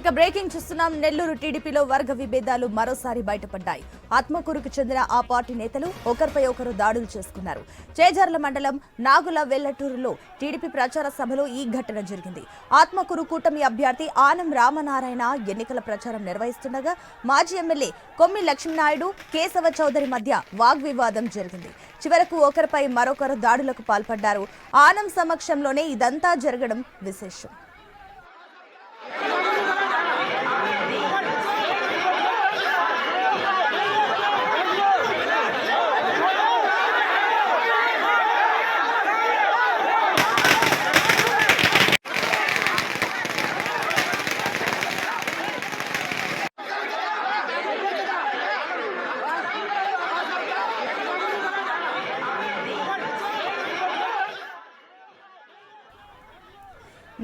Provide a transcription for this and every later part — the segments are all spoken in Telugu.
ఇక బ్రేకింగ్ చూస్తున్నాం. నెల్లూరు టీడీపీలో వర్గ విభేదాలు మరోసారి బయటపడ్డాయి. ఆత్మకూరుకు చెందిన ఆ పార్టీ నేతలు ఒకరిపై ఒకరు దాడులు చేసుకున్నారు. చేజర్ల మండలం నాగుల వెల్లటూరులో టీడీపీ ప్రచార సభలో ఈ ఘటన జరిగింది. ఆత్మకూరు కూటమి అభ్యర్థి ఆనం రామనారాయణ ఎన్నికల ప్రచారం నిర్వహిస్తుండగా మాజీ ఎమ్మెల్యే కొమ్మి లక్ష్మీనాయుడు కేశవ చౌదరి మధ్య వాగ్వివాదం జరిగింది. చివరకు ఒకరిపై మరొకరు దాడులకు పాల్పడ్డారు. ఆనం సమక్షంలోనే ఇదంతా జరగడం విశేషం.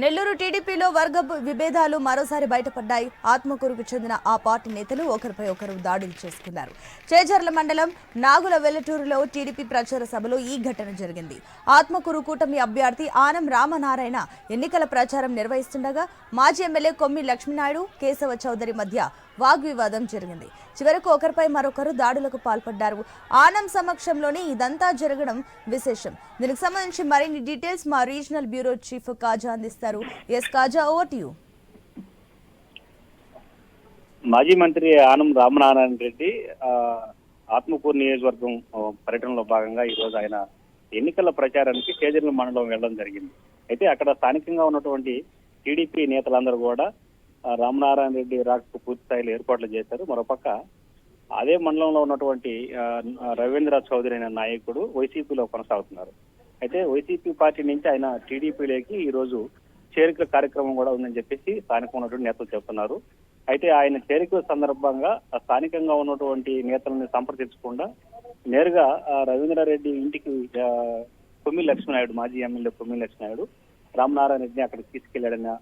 నెల్లూరు టీడీపీలో వర్గ విభేదాలు మరోసారి బయటపడ్డాయి. ఆత్మకూరుకు చెందిన ఆ పార్టీ నేతలు ఒకరిపై ఒకరు దాడులు చేసుకున్నారు. చేజర్ల మండలం నాగుల వెల్లటూరులో టీడీపీ ప్రచార సభలో ఈ ఘటన జరిగింది. ఆత్మకూరు కూటమి అభ్యర్థి ఆనం రామనారాయణ ఎన్నికల ప్రచారం నిర్వహిస్తుండగా మాజీ ఎమ్మెల్యే కొమ్మి లక్ష్మీనాయుడు కేశవ చౌదరి మధ్య వాగ్వివాదం జరిగింది. చివరకు ఒకరిపై మరొకరు దాడులకు పాల్పడ్డారు. ఆనం సమక్షంలోనే ఇదంతా జరగడం విశేషం. దీనికి సంబంధించి మరిన్ని డీటెయిల్స్ మా రీజనల్ బ్యూరో చీఫ్ కాజా అందిస్తారు. Yes Kaja over to you మాజీ మంత్రి ఆనం రామనారాయణ రెడ్డి ఆత్మకూరు నియోజకవర్గం పర్యటనలో భాగంగా ఈ రోజు ఆయన ఎన్నికల ప్రచారానికి కేజర్ల మండలం వెళ్ళడం జరిగింది. అయితే అక్కడ స్థానికంగా ఉన్నటువంటి టీడీపీ నేతలందరూ కూడా రామనారాయణ రెడ్డి రాకకు పూర్తి స్థాయిలో ఏర్పాట్లు చేశారు. మరోపక్క అదే మండలంలో ఉన్నటువంటి రవీంద్ర చౌదరి అనే నాయకుడు వైసీపీలో కొనసాగుతున్నారు. అయితే వైసీపీ పార్టీ నుంచి ఆయన టీడీపీలోకి ఈ రోజు చేరికల కార్యక్రమం కూడా ఉందని చెప్పేసి స్థానికంగా ఉన్నటువంటి నేతలు చెప్తున్నారు అయితే ఆయన చేరికల సందర్భంగా స్థానికంగా ఉన్నటువంటి నేతలను సంప్రదించకుండా నేరుగా రవీంద్రారెడ్డి ఇంటికి కొమ్మి లక్ష్మీనాయుడు మాజీ ఎమ్మెల్యే కొమ్మి లక్ష్మీనాయుడు రామనారాయణ రెడ్డిని అక్కడికి తీసుకెళ్ళాడన్న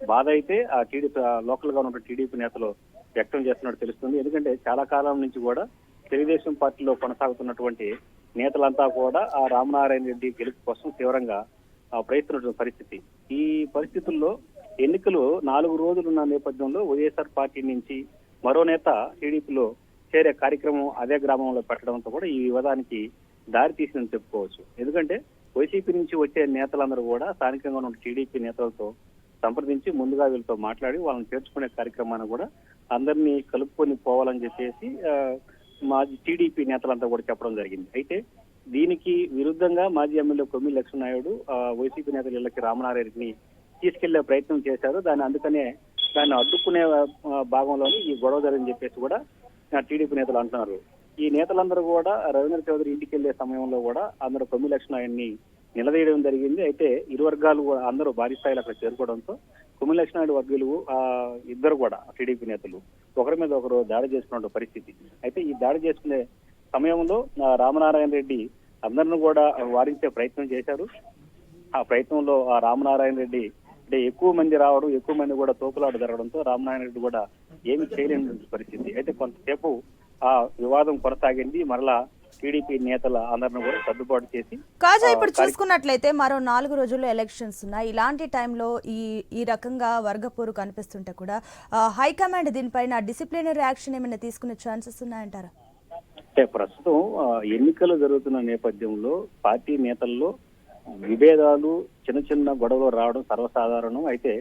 బాధ అయితే ఆ టీడీపీ లోకల్గా ఉన్న టీడీపీ నేతలు వ్యక్తం చేస్తున్నట్టు తెలుస్తుంది. ఎందుకంటే చాలా కాలం నుంచి కూడా తెలుగుదేశం పార్టీలో కొనసాగుతున్నటువంటి నేతలంతా కూడా ఆ రామనారాయణ రెడ్డి గెలుపు కోసం తీవ్రంగా ఆ, ప్రయత్నిస్తున్న పరిస్థితి. ఈ పరిస్థితుల్లో ఎన్నికలు నాలుగు రోజులున్న నేపథ్యంలో వైఎస్ఆర్ పార్టీ నుంచి మరో నేత టీడీపీలో చేరే కార్యక్రమం అదే గ్రామంలో పెట్టడంతో కూడా ఈ వివాదానికి దారి తీసిందని చెప్పుకోవచ్చు. ఎందుకంటే వైసీపీ నుంచి వచ్చే నేతలందరూ కూడా స్థానికంగా ఉన్న టీడీపీ నేతలతో సంప్రదించి ముందుగా వీళ్ళతో మాట్లాడి వాళ్ళని చేర్చుకునే కార్యక్రమాన్ని కూడా అందరినీ కలుపుకొని పోవాలని చెప్పేసి మాజీ టీడీపీ నేతలంతా కూడా చెప్పడం జరిగింది. అయితే దీనికి విరుద్ధంగా మాజీ ఎమ్మెల్యే కొమ్మి లక్ష్మీనాయుడు వైసీపీ నేతల ఇళ్ళకి రామనారాయణని తీసుకెళ్ళే ప్రయత్నం చేశారు. దాన్ని అందుకనే దాన్ని అడ్డుకునే భాగంలోని ఈ గొడవ జరిగిందని చెప్పేసి కూడా టీడీపీ నేతలు అంటున్నారు. ఈ నేతలందరూ కూడా రవీంద్ర చౌదరి ఇంటికి వెళ్ళే సమయంలో కూడా అందరూ కొమ్మి లక్ష్మణాయుడిని నిలదీయడం జరిగింది. అయితే ఇరు వర్గాలు కూడా అందరూ భారీ స్థాయిలో అక్కడ చేరుకోవడంతో కొమ్మి లక్ష్మణాయుడు వర్గులు ఆ, ఇద్దరు కూడా టీడీపీ నేతలు ఒకరి మీద ఒకరు దాడి చేసుకున్న పరిస్థితి. అయితే ఈ దాడి చేసుకునే సమయంలో ఆ, రామనారాయణ రెడ్డి అందరిని కూడా వారించే ప్రయత్నం చేశారు. ఆ ప్రయత్నంలో ఆ రామనారాయణ రెడ్డి అంటే ఎక్కువ మంది రావడం ఎక్కువ మంది కూడా తోపులాట జరగడంతో రామనారాయణ రెడ్డి కూడా ఏమి చేయలేని పరిస్థితి. అయితే కొంతసేపు ఆ వివాదం కొనసాగింది. మరలా టీడీపీ నేతల అందరిని కూడా సర్దుబాటు చేసి కాజా ఇప్పుడు చూసుకున్నట్లయితే మరో నాలుగు రోజుల్లో ఎలక్షన్స్ ఉన్నాయి. ఇలాంటి టైంలో ఈ ఈ రకంగా వర్గపోరు కనిపిస్తుంటే కూడా హైకమాండ్ దీనిపైన డిసిప్లినరీ యాక్షన్ ఏమైనా తీసుకునే ఛాన్సెస్ ఉన్నాయంటారా? అంటే ప్రస్తుతం ఎన్నికలు జరుగుతున్న నేపథ్యంలో పార్టీ నేతల్లో విభేదాలు చిన్న చిన్న గొడవలు రావడం సర్వసాధారణం. అయితే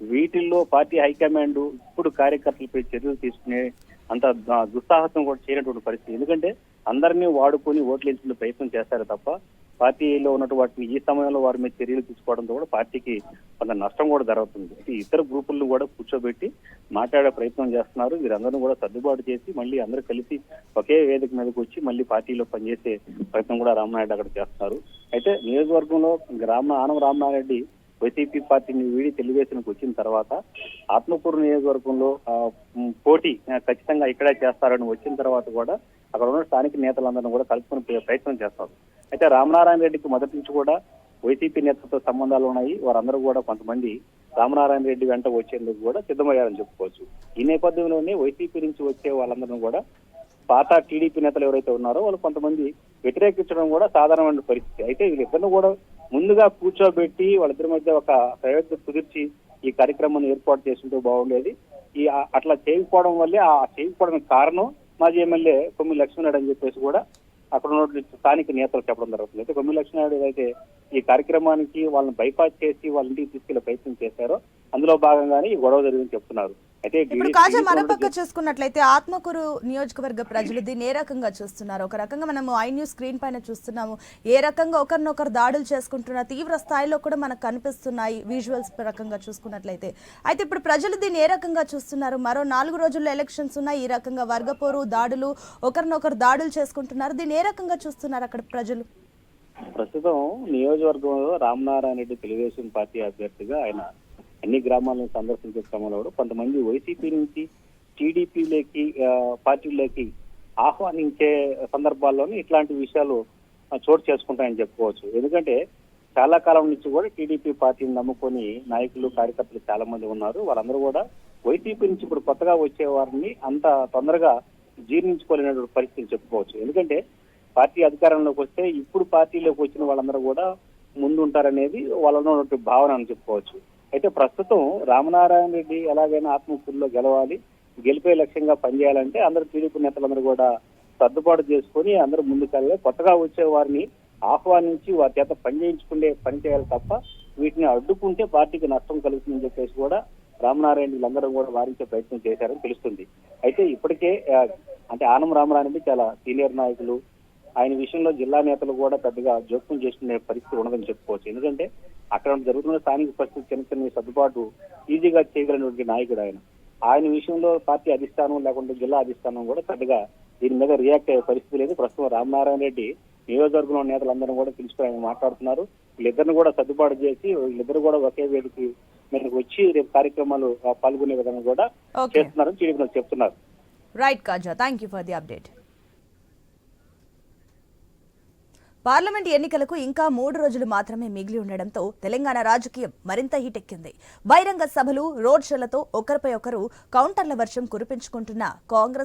వీటిల్లో పార్టీ హైకమాండ్ ఇప్పుడు కార్యకర్తలపై చర్యలు తీసుకునే అంత దుస్సాహసం కూడా చేయనటువంటి పరిస్థితి. ఎందుకంటే అందరినీ వాడుకొని ఓట్లు ఎంచుకునే ప్రయత్నం చేస్తారు తప్ప పార్టీలో ఉన్నటువంటి ఈ సమయంలో వారి మీద చర్యలు తీసుకోవడంతో కూడా పార్టీకి కొంత నష్టం కూడా జరుగుతుంది. అయితే ఇతర గ్రూపులను కూడా కూర్చోబెట్టి మాట్లాడే ప్రయత్నం చేస్తున్నారు. వీరందరూ కూడా సర్దుబాటు చేసి మళ్ళీ అందరూ కలిసి ఒకే వేదిక మీదకి వచ్చి మళ్ళీ పార్టీలో పనిచేసే ప్రయత్నం కూడా రామనాయుడు అక్కడ చేస్తున్నారు. అయితే నియోజకవర్గంలో రామ ఆనం రామనారెడ్డి వైసీపీ పార్టీని వీడి తెలుగుదేశంకి వచ్చిన తర్వాత ఆత్మకూరు నియోజకవర్గంలో పోటీ ఖచ్చితంగా ఇక్కడే చేస్తారని వచ్చిన తర్వాత కూడా అక్కడ ఉన్న స్థానిక నేతలందరినీ కూడా కలుపుకుని ప్రయత్నం చేస్తారు అయితే రామనారాయణ రెడ్డికి మొదటి నుంచి కూడా వైసీపీ నేతలతో సంబంధాలు ఉన్నాయి. వారందరూ కూడా కొంతమంది రామనారాయణ రెడ్డి వెంట వచ్చేందుకు కూడా సిద్ధమయ్యారని చెప్పుకోవచ్చు. ఈ నేపథ్యంలోనే వైసీపీ నుంచి వచ్చే వాళ్ళందరూ కూడా పాత టీడీపీ నేతలు ఎవరైతే ఉన్నారో వాళ్ళు కొంతమంది వ్యతిరేకించడం కూడా సాధారణమైన పరిస్థితి. అయితే వీళ్ళిద్దరిని కూడా ముందుగా కూర్చోబెట్టి వాళ్ళిద్దరి మధ్య ఒక ప్రయోజనం కుదిర్చి ఈ కార్యక్రమాన్ని ఏర్పాటు చేసుకుంటూ బాగుండేది. ఈ అట్లా చేయకపోవడం వల్లే ఆ చేయకపోవడానికి కారణం మాజీ ఎమ్మెల్యే కొమ్మి లక్ష్మీనాయుడు అని చెప్పేసి కూడా అక్కడ ఉన్న స్థానిక నేతలు చెప్పడం జరుగుతుంది. అయితే కొమ్మి లక్ష్మీనాయుడు అయితే ఈ కార్యక్రమానికి వాళ్ళని బైపాస్ చేసి వాళ్ళ ఇంటికి తీసుకెళ్ళే ప్రయత్నం చేశారో అందులో భాగంగానే ఈ గొడవ జరిగిందని చెప్తున్నారు. అయితే ఇప్పుడు కాజా మరోపక్క చూసుకున్నట్లయితే ఆత్మకూరు నియోజకవర్గ ప్రజలు దీన్ని ఏ రకంగా చూస్తున్నారు? ఒక రకంగా మనము ఐ న్యూస్ స్క్రీన్ పైన చూస్తున్నాము. ఏ రకంగా ఒకరినొకరు దాడులు చేసుకుంటున్న తీవ్ర స్థాయిలో కూడా మనకు కనిపిస్తున్నాయి విజువల్స్ రకంగా చూసుకున్నట్లయితే. అయితే ఇప్పుడు ప్రజలు దీన్ని ఏ రకంగా చూస్తున్నారు? మరో నాలుగు రోజుల్లో ఎలక్షన్స్ ఉన్నాయి. ఈ రకంగా వర్గపోరు దాడులు ఒకరినొకరు దాడులు చేసుకుంటున్నారు. దీన్ని ఏ రకంగా చూస్తున్నారు అక్కడ ప్రజలు? ప్రస్తుతం నియోజకవర్గంలో రామనారాయణ రెడ్డి తెలుగుదేశం పార్టీ అభ్యర్థిగా ఆయన అన్ని గ్రామాలను సందర్శించే క్రమంలో కూడా కొంతమంది వైసీపీ నుంచి టీడీపీలోకి పార్టీలోకి ఆహ్వానించే సందర్భాల్లోనే ఇట్లాంటి విషయాలు చోటు చేసుకుంటాయని చెప్పుకోవచ్చు. ఎందుకంటే చాలా కాలం నుంచి కూడా టీడీపీ పార్టీని నమ్ముకొని నాయకులు కార్యకర్తలు చాలా మంది ఉన్నారు. వాళ్ళందరూ కూడా వైసీపీ నుంచి ఇప్పుడు కొత్తగా వచ్చే వారిని అంత తొందరగా జీర్ణించుకోలేనటువంటి పరిస్థితి చెప్పుకోవచ్చు. ఎందుకంటే పార్టీ అధికారంలోకి వస్తే ఇప్పుడు పార్టీలోకి వచ్చిన వాళ్ళందరూ కూడా ముందు ఉంటారనేది వాళ్ళలో ఉన్నటువంటి భావన అని చెప్పుకోవచ్చు. అయితే ప్రస్తుతం రామనారాయణ రెడ్డి ఎలాగైనా ఆత్మకూరులో గెలవాలి గెలిపే లక్ష్యంగా పనిచేయాలంటే అందరూ టీడీపీ నేతలందరూ కూడా సర్దుబాటు చేసుకుని అందరూ ముందుకెళ్ళి కొత్తగా వచ్చే వారిని ఆహ్వానించి వారి చేత పని చేయించుకునే పని చేయాలి తప్ప వీటిని అడ్డుకుంటే పార్టీకి నష్టం కలుగుతుందని చెప్పేసి కూడా రామనారాయణ వీళ్ళందరూ కూడా వారించే ప్రయత్నం చేశారని తెలుస్తుంది. అయితే ఇప్పటికే అంటే ఆనం రామనారాయణ చాలా సీనియర్ నాయకులు. ఆయన విషయంలో జిల్లా నేతలు కూడా పెద్దగా జోక్యం చేసుకునే పరిస్థితి ఉండదని చెప్పుకోవచ్చు. ఎందుకంటే అక్కడ జరుగుతున్న స్థానిక పరిస్థితి చిన్న చిన్న సర్దుబాటు ఈజీగా చేయగలిగినటువంటి నాయకుడు ఆయన. ఆయన విషయంలో పార్టీ అధిష్టానం లేకుంటే జిల్లా అధిష్టానం కూడా పెద్దగా దీని మీద రియాక్ట్ అయ్యే పరిస్థితి లేదు. ప్రస్తుతం రామనారాయణ రెడ్డి నియోజకవర్గంలో నేతలందరూ కూడా పిలుచుకుని ఆయన మాట్లాడుతున్నారు. వీళ్ళిద్దరిని కూడా సర్దుబాటు చేసి వీళ్ళిద్దరు కూడా ఒకే వేదిక మీదకి వచ్చి రేపు కార్యక్రమాలు పాల్గొనే విధంగా కూడా చేస్తున్నారని చెప్తున్నారు. Right Kaja thank you for the update parliament ఎన్నికలకు ఇంకా మూడు రోజులు మాత్రమే మిగిలి ఉండడంతో తెలంగాణ రాజకీయం మరింత హీటెక్కింది. బహిరంగ సభలు రోడ్ షోలతో ఒకరిపై ఒకరు కౌంటర్ల వర్షం కురిపించుకుంటున్న కాంగ్రెస్